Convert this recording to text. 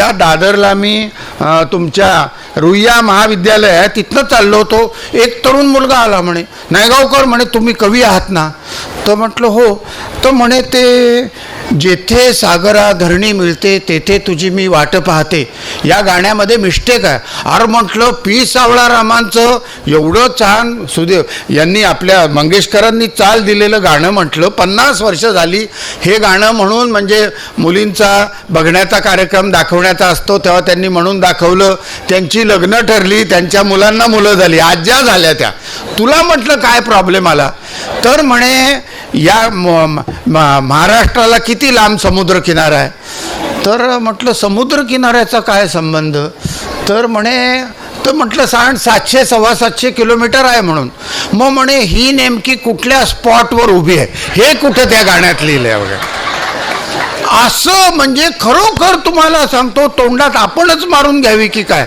त्या दादरला मी तुमच्या रुईया महाविद्यालय आहे तिथनं चाललो होतो. एक तरुण मुलगा आला म्हणे नायगावकर म्हणे तुम्ही कवी आहात ना? तर म्हटलं हो. तर म्हणे ते जेथे सागरा धरणी मिळते तेथे तुझी मी वाट पाहते. या गाण्यामध्ये मिस्टेक आहे. अर म्हटलं पी सावळा रामांचं एवढं छान सुदेव यांनी आपल्या मंगेशकरांनी चाल दिलेलं गाणं म्हटलं. पन्नास वर्ष झाली. हे गाणं म्हणून म्हणजे मुलींचा बघण्याचा कार्यक्रम दाखवण्याचा असतो तेव्हा त्यांनी म्हणून दाखवलं. त्यांची लग्न ठरली त्यांच्या मुलांना मुलं झाली. आज्या झाल्या त्या. तुला म्हटलं काय प्रॉब्लेम आला? तर म्हणे या महाराष्ट्राला किती लांब समुद्रकिनारा आहे? तर म्हटलं समुद्रकिनाऱ्याचा काय संबंध? तर म्हणे तर म्हटलं साठ सातशे सव्वा सातशे किलोमीटर आहे म्हणून. मग म्हणे ही नेमकी कुठल्या स्पॉटवर उभी आहे? हे कुठं त्या गाण्यात लिहिलं आहे वगैरे? असं म्हणजे खरोखर तुम्हाला सांगतो तोंडात आपणच मारून घ्यावी की काय?